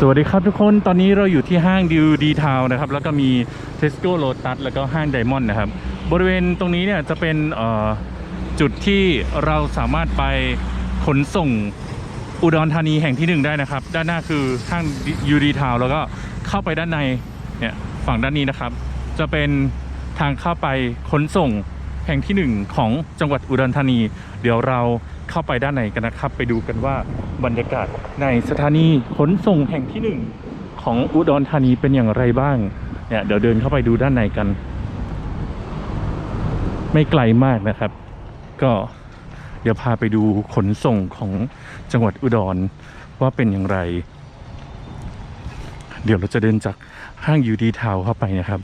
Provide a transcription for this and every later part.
สวัสดีครับทุกคนตอนนี้เราอยู่ที่ห้างดิวดีทาวนะครับ แล้วก็มี Tesco Lotus แล้วก็ห้างไดมอนด์นะครับ บริเวณตรงนี้เนี่ยจะเป็นจุดที่เราสามารถไปขนส่งอุดรธานีแห่งที่หนึ่งได้นะครับ ด้านหน้าคือห้างยูดีทาวแล้วก็เข้าไปด้านในเนี่ยฝั่งด้านนี้นะครับ จะเป็นทางเข้าไปขนส่งแห่งที่หนึ่งของจังหวัดอุดรธานี เดี๋ยวเรา เข้าไปด้านในกันนะครับ ไปดูกันว่าบรรยากาศในสถานีขนส่งแห่งที่หนึ่งของอุดรธานีเป็นอย่างไรบ้างเนี่ยเดี๋ยวเดินเข้าไปดูด้านในกัน ไม่ไกลมากนะครับ ก็เดี๋ยวพาไปดูขนส่งของจังหวัดอุดรว่าเป็นอย่างไร เดี๋ยวเราจะเดินจากห้างยูดีทาวเข้าไปนะครับ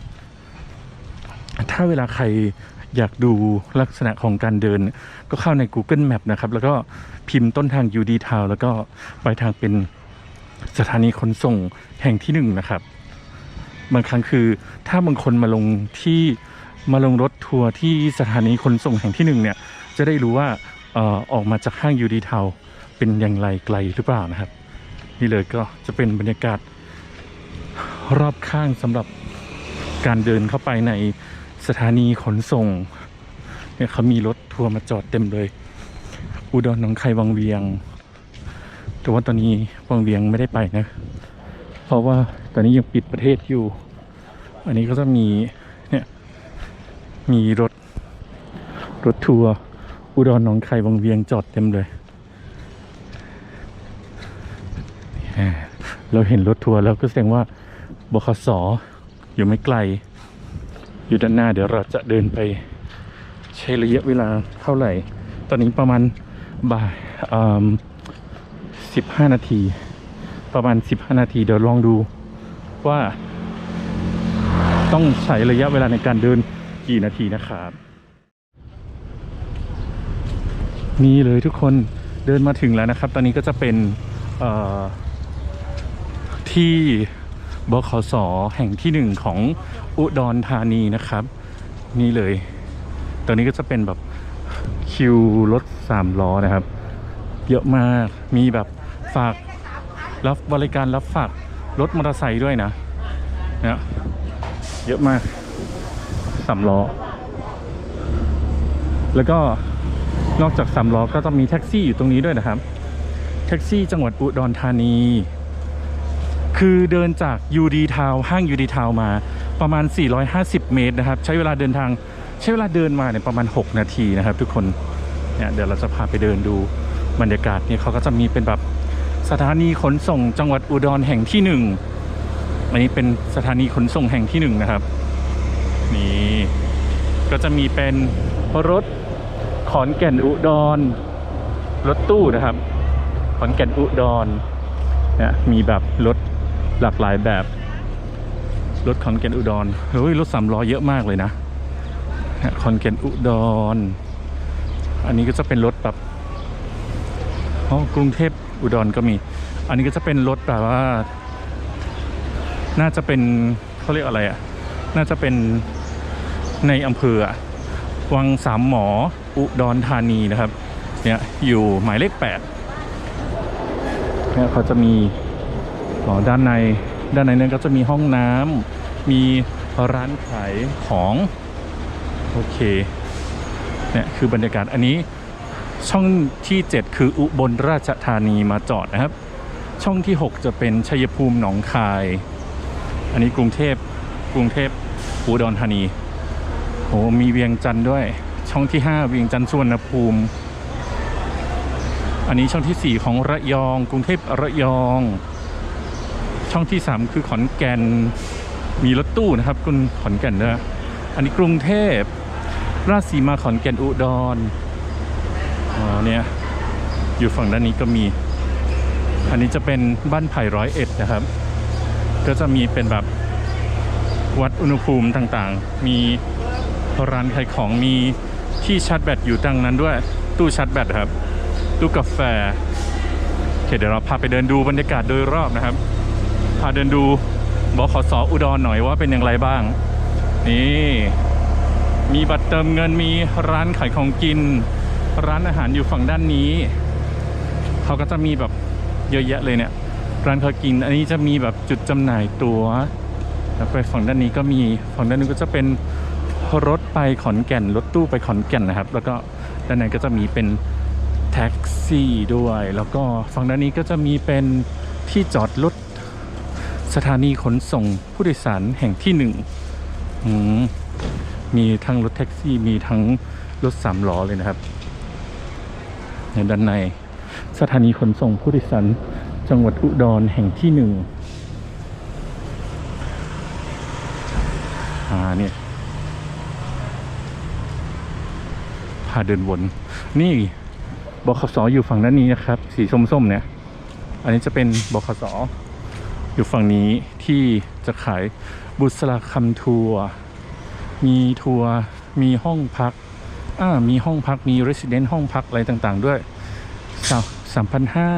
ถ้าเวลาใคร อยากดูลักษณะของการเดิน ก็เข้าใน Google Map นะครับ แล้วก็พิมพ์ต้นทาง UD Town แล้วก็ไปทางเป็นสถานีขนส่งแห่งที่หนึ่งนะครับ บางครั้งคือถ้าบางคนมาลงที่มาลงรถทัวร์ที่สถานีขนส่งแห่งที่หนึ่งเนี่ย จะได้รู้ว่าเออออกมาจากห้าง UD Town เป็นอย่างไรไกลหรือเปล่านะครับ นี่เลยก็จะเป็นบรรยากาศรอบข้างสำหรับการเดินเข้าไปใน สถานีขนส่งเนี่ยเขามีรถทัวร์มาจอดเต็มเลย อุดรหนองคายวังเวียง แต่ว่าตอนนี้วังเวียงไม่ได้ไปนะ เพราะว่าตอนนี้ยังปิดประเทศอยู่ อันนี้ก็จะมีเนี่ยมีรถรถทัวร์อุดรหนองคายวังเวียงจอดเต็มเลยเราเห็นรถทัวร์แล้วก็แสดงว่าบขสอยู่ไม่ไกล อยู่ด้านหน้าเดี๋ยวเราจะเดินไปใช้ระยะเวลาเท่าไหร่ ตอนนี้ประมาณบ่ายสิบห้านาที ประมาณสิบห้านาทีเดี๋ยวลองดูว่า ต้องใช้ระยะเวลาในการเดินกี่นาทีนะครับนี่เลยทุกคนเดินมาถึงแล้วนะครับ ตอนนี้ก็จะเป็นเอ่อที่ บขสแห่งที่หนึ่งของอุดรธานีนะครับ นี่เลย ตอนนี้ก็จะเป็นแบบคิวรถสามล้อนะครับ เยอะมากมีแบบฝากรับบริการรับฝากรถมอเตอร์ไซค์ด้วยนะเนี่ยเยอะมากสามล้อ แล้วก็นอกจากสามล้อก็จะมีแท็กซี่อยู่ตรงนี้ด้วยนะครับ แท็กซี่จังหวัดอุดรธานี คือเดินจากยูดีทาวห้างยูดีทาวมาประมาณ 450 เมตรนะครับ ใช้เวลาเดินทางใช้เวลาเดินมาเนี่ยประมาณ 6 นาทีนะครับ ทุกคนเนี่ยเดี๋ยวเราจะพาไปเดินดูบรรยากาศเนี่ยเขาก็จะมีเป็นแบบสถานีขนส่งจังหวัดอุดรแห่งที่หนึ่งอันนี้เป็นสถานีขนส่งแห่งที่หนึ่งนะครับ นี่ก็จะมีเป็นรถขอนแก่นอุดรรถตู้นะครับ ขอนแก่นอุดรเนี่ยมีแบบรถ หลากหลายแบบ รถขอนแก่นอุดรเฮ้ยรถสามล้อเยอะมากเลยนะเนี่ยขอนแก่นอุดร อันนี้ก็จะเป็นรถแบบอ๋อกรุงเทพอุดรก็มี อันนี้ก็จะเป็นรถแบบว่า น่าจะเป็นเขาเรียกอะไรอะ น่าจะเป็นในอำเภออะวังสามหมออุดรธานีนะครับ เนี่ยอยู่หมายเลขแปดเนี่ยเขาจะมี อ๋อด้านในด้านในนั้นก็จะมีห้องน้ำมีร้านขายของโอเคเนี่ยคือบรรยากาศอันนี้ช่องที่ 7 คืออุบลราชธานีมาจอดนะครับ ช่องที่ 6 จะเป็นชัยภูมิหนองคาย อันนี้กรุงเทพกรุงเทพอุดรธานีโอ้มีเวียงจันทร์ด้วย ช่องที่ 5 เวียงจันทร์สุวรรณภูมิ อันนี้ช่องที่ 4 ของระยอง กรุงเทพระยอง ช่องที่ 3 คือขอนแก่นมีรถตู้นะครับคุณขอนแก่นด้วยอันนี้กรุงเทพ ราชสีมาขอนแก่นอุดรอ๋อเนี่ยอยู่ฝั่งด้านนี้ก็มี อันนี้จะเป็นบ้านไผ่ร้อยเอ็ดนะครับ ก็จะมีเป็นแบบวัดอุณหภูมิต่างๆ มีร้านขายของมีที่ชาร์จแบตอยู่ตรงนั้นด้วย ตู้ชาร์จแบตครับ ตู้กาแฟโอเคเดี๋ยวเราพาไปเดินดูบรรยากาศโดยรอบนะครับาเดินดูบขสออุดรหน่อยว่าเป็นอย่างไรบ้าง นี่ มีบัตรเติมเงินมีร้านขายของกิน ร้านอาหารอยู่ฝั่งด้านนี้ เขาก็จะมีแบบเยอะแยะเลยเนี่ย ร้านข้าวกิน อันนี้จะมีแบบจุดจำหน่ายตัว๋วแล้วไปฝั่งด้านนี้ก็มีฝั่งด้านนู้นก็จะเป็นรถไปขอนแก่นรถตู้ไปขอนแก่นนะครับ แล้วก็ด้านในก็จะมีเป็นแท็กซี่ด้วย แล้วก็ฝั่งด้านนี้ก็จะมีเป็นที่จอดรถ สถานีขนส่งผู้โดยสารแห่งที่หนึ่งมมีทั้งรถแท็กซี่มีทั้งรถสามล้อเลยนะครับ ในด้านในสถานีขนส่งผู้โดยสารจังหวัดอุดรแห่งที่หนึ่งอาเนี่ยพาเดินวน นี่บขสอยู่ฝั่งด้านนี้นะครับ สีส้มๆเนี่ย อันนี้จะเป็นบขสอ อยู่ฝั่งนี้ที่จะขายบุษราคำทัวร์มีทัวร์มีห้องพักอ่ามีห้องพักมี resident ห้องพักอะไรต่างๆด้วยสามพันห้า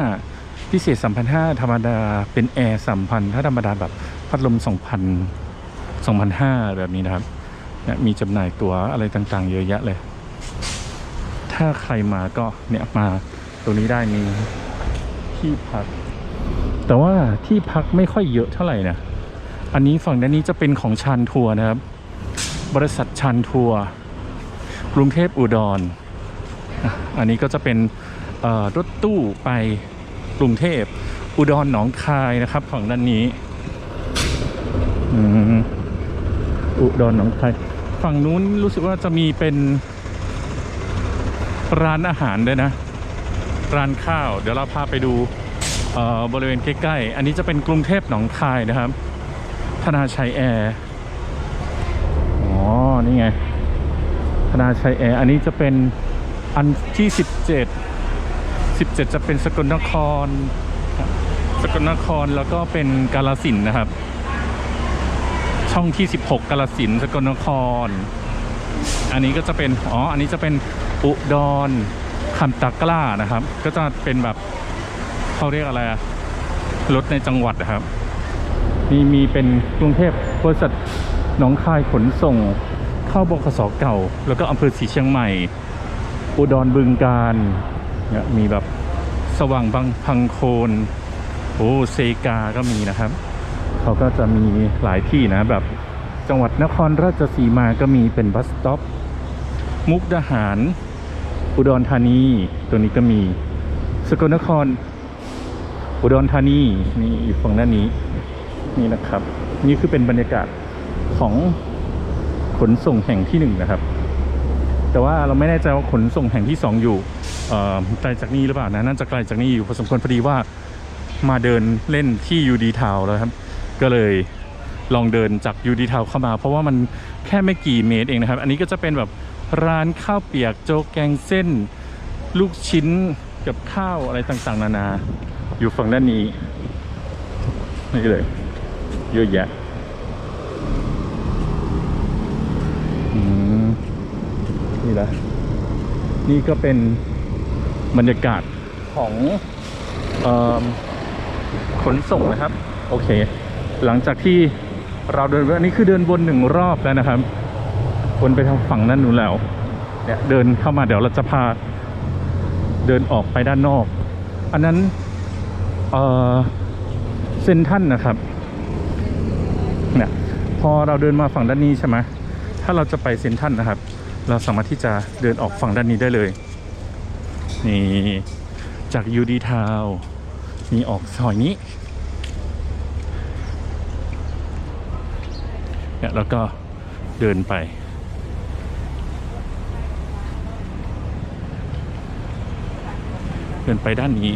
พิเศษสามพันห้าธรรมดาเป็นแอร์สามพันถ้าธรรมดาแบบพัดลมสองพันสองพันห้าแบบนี้นะครับเนี่ยมีจำหน่ายตั๋วอะไรต่างๆ เยอะแยะเลย ถ้าใครมาก็เนี่ยมาตรงนี้ได้มีที่พัก แต่ว่าที่พักไม่ค่อยเยอะเท่าไหร่นะ อันนี้ฝั่งด้านนี้จะเป็นของชานทัวร์นะครับ บริษัทชานทัวร์กรุงเทพอุดรออันนี้ก็จะเป็นรถตู้ไปกรุงเทพอุดรหนองคายนะครับฝั่งด้านนี้อุดรหนองคายฝั่งนู้นรู้สึกว่าจะมีเป็นร้านอาหารด้วยนะ ร้านข้าว เดี๋ยวเราพาไปดู บริเวณใกล้ๆ อันนี้จะเป็นกรุงเทพหนองคายนะครับ ธนาชัยแอร์ อ๋อ นี่ไง ธนาชัยแอร์ อันนี้จะเป็นอันที่ 17 17 จะเป็นสกลนคร สกลนครแล้วก็เป็นกาลสินนะครับ ช่องที่ 16 กาลสินสกลนคร อันนี้ก็จะเป็น อ๋อ อันนี้จะเป็นอุดรคำตะกร้านะครับ ก็จะเป็นแบบ เขาเรียกอะไรอะรถในจังหวัดนะครับ มีมีเป็นกรุงเทพบริษัทหนองคายขนส่ง เข้าบขสเก่า แล้วก็อำเภอสีเชียงใหม่ อุดรบึงการเนี่ยมีแบบสว่างบางพังโคนโอ้เซกาก็มีนะครับ เขาก็จะมีหลายที่นะแบบจังหวัดนครราชสีมาก็มีเป็นบัสสต็อปมุกดาหาร อุดรธานี ตัวนี้ก็มี สกลนคร อุดรธานีนี่อยู่ฝั่งด้านนี้นี่นะครับ นี่คือเป็นบรรยากาศของขนส่งแห่งที่หนึ่งนะครับ แต่ว่าเราไม่แน่ใจว่าขนส่งแห่งที่สองอยู่ไกลจากนี้หรือเปล่านะน่าจะไกลจากนี้อยู่พอสมควรพอดีว่ามาเดินเล่นที่ยูดีทาวแล้วครับ ก็เลยลองเดินจากยูดีทาวเข้ามา เพราะว่ามันแค่ไม่กี่เมตรเองนะครับ อันนี้ก็จะเป็นแบบร้านข้าวเปียกโจ๊กแกงเส้น ลูกชิ้นกับข้าวอะไรต่างๆ นานา อยู่ฝั่งด้านนี้ นี่เลย เยอะแยะนี่ละนี่ก็เป็นบรรยากาศของออขนส่งนะครับ โอเค หลังจากที่เราเดินอันนี้คือเดินวนหนึ่งรอบแล้วนะครับวนไปทางฝั่งนั้นนู้นแล้วเนี่ยเดินเข้ามาเดี๋ยวเราจะพาเดินออกไปด้านนอก อันนั้น เซนทันนะครับเนี่ยพอเราเดินมาฝั่งด้านนี้ใช่ไหมถ้าเราจะไปเซนทันนะครับ เราสามารถที่จะเดินออกฝั่งด้านนี้ได้เลยนี่จากยูดีทาวมีออกซอยนี้เนี่ยแล้วก็เดินไปเดินไปด้านนี้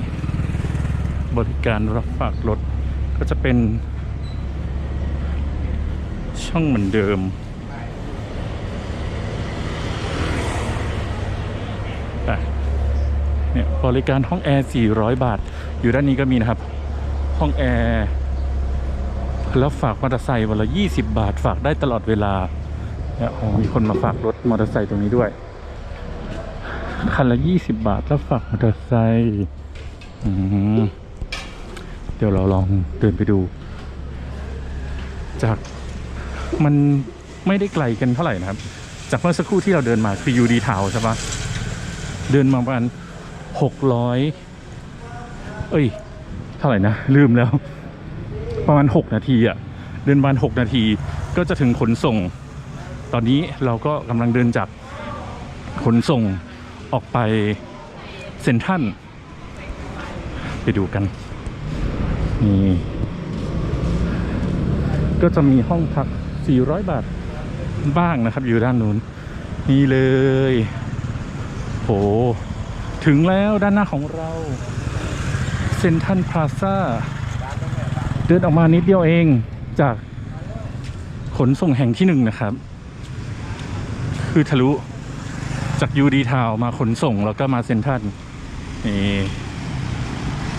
บริการรับฝากรถ ก็จะเป็น ช่องเหมือนเดิม เนี่ยบริการห้องแอร์ 400 บาท อยู่ด้านนี้ก็มีนะครับ ห้องแอร์แล้วฝากมอเตอร์ไซค์วันละ 20 บาท ฝากได้ตลอดเวลาเนี่ยโอ้มีคนมาฝากรถมอเตอร์ไซค์ตรงนี้ด้วย คันละ 20 บาท แล้วฝากมอเตอร์ไซค์อืม เดี๋ยวเราลองเดินไปดู จากมันไม่ได้ไกลกันเท่าไหร่นะครับ จากเมื่อสักครู่ที่เราเดินมาคือยูดีทาวใช่ปะเดินมาประมาณหกร้อยเอ้ย เท่าไหร่นะ ลืมแล้ว ประมาณ6นาทีอะเดินประมาณ6นาทีก็จะถึงขนส่ง ตอนนี้เราก็กำลังเดินจากขนส่งออกไปเซ็นทรัลไปดูกัน นี่ก็จะมีห้องพัก 400 บาทบ้างนะครับ อยู่ด้านนู้นนี่เลย โห ถึงแล้วด้านหน้าของเรา เซ็นทรัลพลาซ่า เดินออกมานิดเดียวเองจากขนส่งแห่งที่หนึ่งนะครับ คือทะลุจากยูดีทาวมาขนส่งแล้วก็มาเซ็นทรัลนี่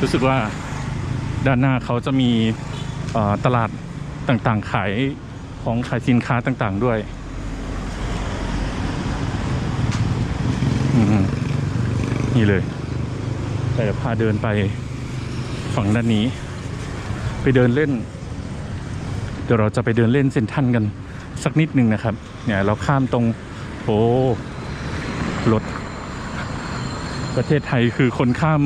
รู้สึกว่า ด้านหน้าเขาจะมีตลาดต่างๆ ขายของขายสินค้าต่างๆด้วยนี่เลยแต่พาเดินไปฝั่งด้านนี้ ไปเดินเล่น เดี๋ยวเราจะไปเดินเล่นเซนทันกันสักนิดหนึ่งนะครับ เนี่ยเราข้ามตรงโอ้รถประเทศไทยคือคนข้าม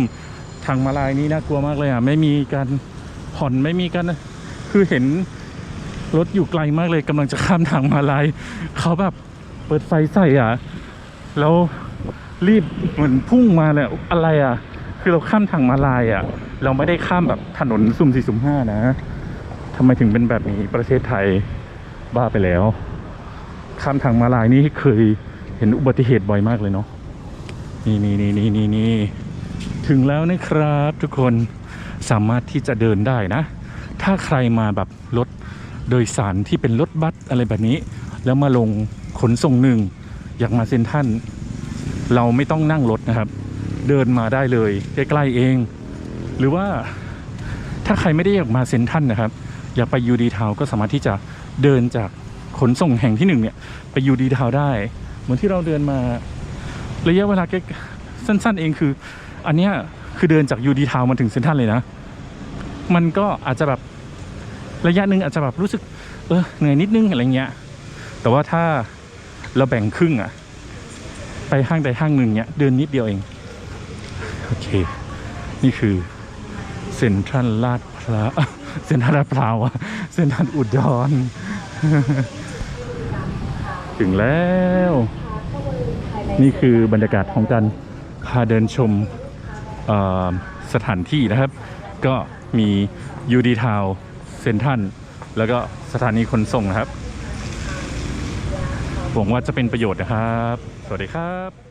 ทางมาลายนี่น่ากลัวมากเลยอะไม่มีการผ่อนไม่มีการคือเห็นรถอยู่ไกลมากเลยกำลังจะข้ามทางมาลายเขาแบบเปิดไฟใส่อะแล้วรีบเหมือนพุ่งมาเลยอะไรอะ คือเราข้ามทางมาลายอะ เราไม่ได้ข้ามแบบถนนสุ่มสี่สุ่มห้านะทำไมถึงเป็นแบบนี้ประเทศไทยบ้าไปแล้ว ข้ามทางมาลายนี่เคยเห็นอุบัติเหตุบ่อยมากเลยเนาะนี่นี่นี่นี่นี่นี่ ถึงแล้วนะครับทุกคนสามารถที่จะเดินได้นะ ถ้าใครมาแบบรถโดยสารที่เป็นรถบัสอะไรแบบนี้ แล้วมาลงขนส่งหนึ่งอยากมาเซ็นทันเราไม่ต้องนั่งรถนะครับ เดินมาได้เลยใกล้ๆเอง หรือว่าถ้าใครไม่ได้อยากมาเซ็นทันนะครับ อยากไปยูดีทาวก็สามารถที่จะเดินจากขนส่งแห่งที่หนึ่งเนี่ยไปยูดีทาวได้ เหมือนที่เราเดินมาระยะเวลาแค่สั้น ๆ เองคือ อันเนี้ยคือเดินจากยูดีทาวมาถึงเซ็นทรัลเลยนะ มันก็อาจจะแบบระยะหนึ่งอาจจะแบบรู้สึก เออเหนื่อยนิดนึงอะไรเงี้ย แต่ว่าถ้าเราแบ่งครึ่งอะไปห้างใดห้างหนึ่งเนี้ยเดินนิดเดียวเอง โอเค นี่คือเซ็นทรัลลาดพร้าวเซ็นทรัลลาดพร้าวอะเซ็นทรัลอุดร ถึงแล้ว นี่คือบรรยากาศของการพาเดินชม สถานที่นะครับ ก็มียูดีทาวเซนทันแล้วก็สถานีขนส่งนะครับหวังว่าจะเป็นประโยชน์นะครับ สวัสดีครับ